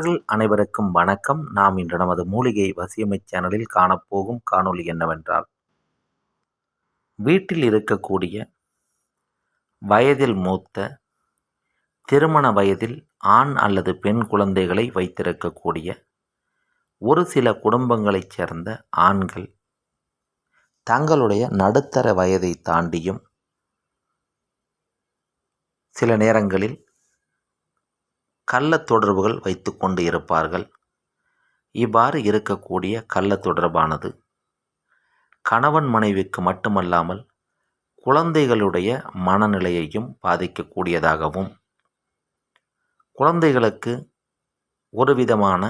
நண்பர்கள் அனைவருக்கும் வணக்கம். நாம் இன்று நமது மூலிகை வசியமை சேனலில் காணப்போகும் காணொளி என்னவென்றால் வீட்டில் இருக்கக்கூடிய வயதில் மூத்த திருமண வயதில் ஆண் அல்லது பெண் குழந்தைகளை வைத்திருக்கக்கூடிய ஒரு சில குடும்பங்களைச் சேர்ந்த ஆண்கள் தங்களுடைய நடுத்தர வயதை தாண்டியும் சில நேரங்களில் கள்ள தொடர்புகள் வைத்து கொண்டு இருப்பார்கள். இவ்வாறு இருக்கக்கூடிய கள்ள தொடர்பானது கணவன் மனைவிக்கு மட்டுமல்லாமல் குழந்தைகளுடைய மனநிலையையும் பாதிக்கக்கூடியதாகவும் குழந்தைகளுக்கு ஒரு விதமான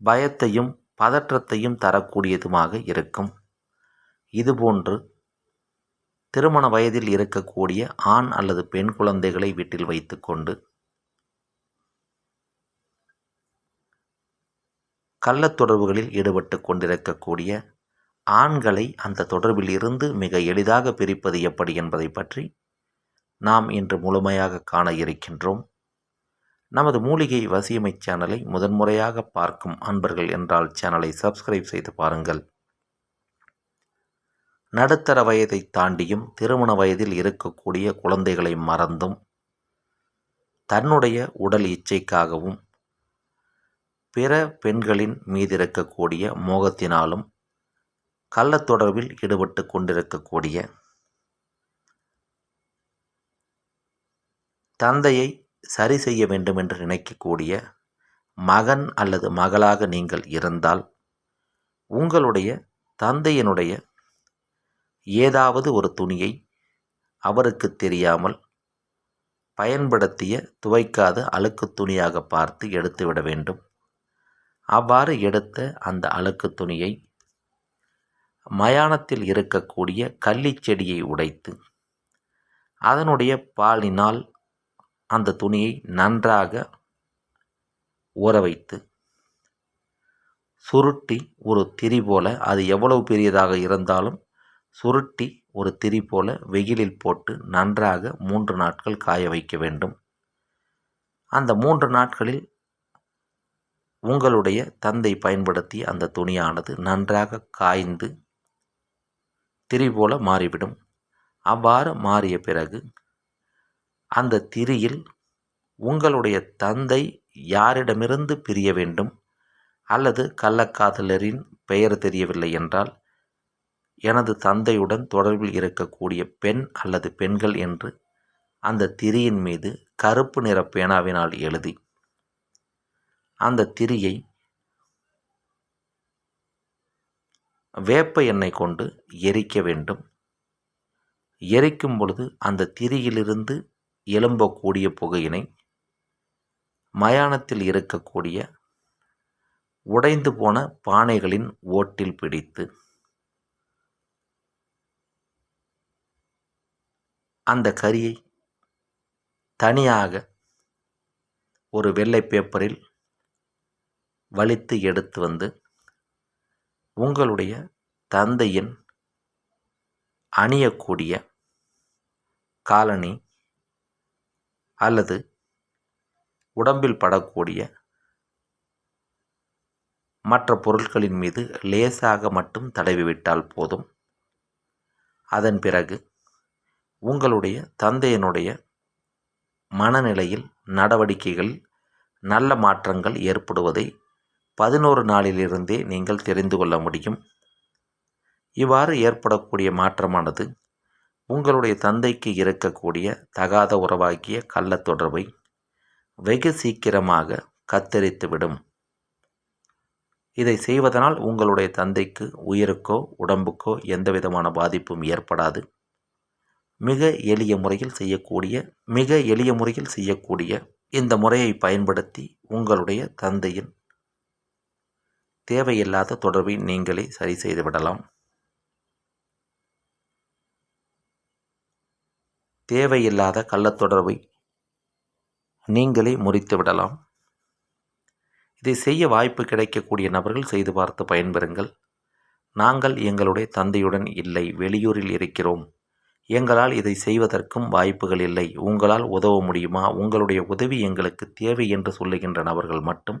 பயத்தையும் பதற்றத்தையும் தரக்கூடியதுமாக இருக்கும். இதுபோன்று திருமண வயதில் இருக்கக்கூடிய ஆண் அல்லது பெண் குழந்தைகளை வீட்டில் வைத்துக்கொண்டு கள்ளத் தொடர்புகளில் ஈடுபட்டு கொண்டிருக்கக்கூடிய ஆண்களை அந்த தொடர்பில் இருந்து மிக எளிதாக பிரிப்பது எப்படி என்பதை பற்றி நாம் இன்று முழுமையாக காண இருக்கின்றோம். நமது மூலிகை வசியமை சேனலை முதன்முறையாக பார்க்கும் அன்பர்கள் என்றால் சேனலை சப்ஸ்கிரைப் செய்து பாருங்கள். நடுத்தர வயதை தாண்டியும் திருமண வயதில் இருக்கக்கூடிய குழந்தைகளை மறந்தும் தன்னுடைய உடல் இச்சைக்காகவும் பிற பெண்களின் மீதிருக்கக்கூடிய மோகத்தினாலும் கள்ளத் தொடர்பில் ஈடுபட்டு கொண்டிருக்கக்கூடிய தந்தையை சரி செய்ய வேண்டும் என்று நினைக்கக்கூடிய மகன் அல்லது மகளாக நீங்கள் இருந்தால் உங்களுடைய தந்தையினுடைய ஏதாவது ஒரு துணியை அவருக்கு தெரியாமல் பயன்படுத்திய துவைக்காத அழுக்கு துணியாக பார்த்து எடுத்துவிட வேண்டும். அவ்வாறு எடுத்த அந்த அழுக்கு துணியை மயானத்தில் இருக்கக்கூடிய கள்ளிச் செடியை உடைத்து அதனுடைய பாலினால் அந்த துணியை நன்றாக ஊற வைத்து சுருட்டி ஒரு திரி போல அது எவ்வளவு பெரியதாக இருந்தாலும் சுருட்டி ஒரு திரி போல வெயிலில் போட்டு நன்றாக மூன்று நாட்கள் காய வைக்க வேண்டும். அந்த மூன்று நாட்களில் உங்களுடைய தந்தை பயன்படுத்திய அந்த துணியானது நன்றாக காய்ந்து திரி போல மாறிவிடும். அவ்வாறு மாறிய பிறகு அந்த திரியில் உங்களுடைய தந்தை யாரிடமிருந்து பிரிய வேண்டும் அல்லது கள்ளக்காதலரின் பெயர் தெரியவில்லை என்றால் எனது தந்தையுடன் தொடர்பில் இருக்கக்கூடிய பெண் அல்லது பெண்கள் என்று அந்த திரியின் மீது கருப்பு நிற பேனாவினால் எழுதி அந்த திரியை வேப்ப எண்ணெய் கொண்டு எரிக்க வேண்டும். எரிக்கும் பொழுது அந்த திரியிலிருந்து எழும்பக்கூடிய புகையினை மயானத்தில் இருக்கக்கூடிய உடைந்து போன பானைகளின் ஓட்டில் பிடித்து அந்த கரியை தனியாக ஒரு வெள்ளை பேப்பரில் வலித்து எடுத்து வந்து உங்களுடைய தந்தையின் அணியக்கூடிய காலணி அல்லது உடம்பில் படக்கூடிய மற்ற பொருட்களின் மீது லேசாக மட்டும் தடவிவிட்டால் போதும். அதன் பிறகு உங்களுடைய தந்தையினுடைய மனநிலையில் நடவடிக்கைகள் நல்ல மாற்றங்கள் ஏற்படுவதை பதினோரு நாளிலிருந்தே நீங்கள் தெரிந்து கொள்ள முடியும். இவ்வாறு ஏற்படக்கூடிய மாற்றமானது உங்களுடைய தந்தைக்கு இருக்கக்கூடிய தகாத உறவாகிய கள்ள தொடர்பை வெகு சீக்கிரமாக கத்தரித்துவிடும். இதை செய்வதனால் உங்களுடைய தந்தைக்கு உயிருக்கோ உடம்புக்கோ எந்த விதமான பாதிப்பும் ஏற்படாது. மிக எளிய முறையில் செய்யக்கூடிய மிக எளிய முறையில் செய்யக்கூடிய இந்த முறையை பயன்படுத்தி உங்களுடைய தந்தையின் தேவையில்லாத தொடர்பை நீங்களே சரி செய்து விடலாம் தேவையில்லாத கள்ளத்தொடர்பை நீங்களே முறித்து விடலாம் இதை செய்ய வாய்ப்பு கிடைக்கக்கூடிய நபர்கள் செய்து பார்த்து பயன்பெறுங்கள். நாங்கள் எங்களுடைய தந்தையுடன் இல்லை வெளியூரில் இருக்கிறோம். எங்களால் இதை செய்வதற்கும் வாய்ப்புகள் இல்லை. உங்களால் உதவ முடியுமா? உங்களுடைய உதவி எங்களுக்கு தேவை என்று சொல்லுகின்ற நபர்கள் மட்டும்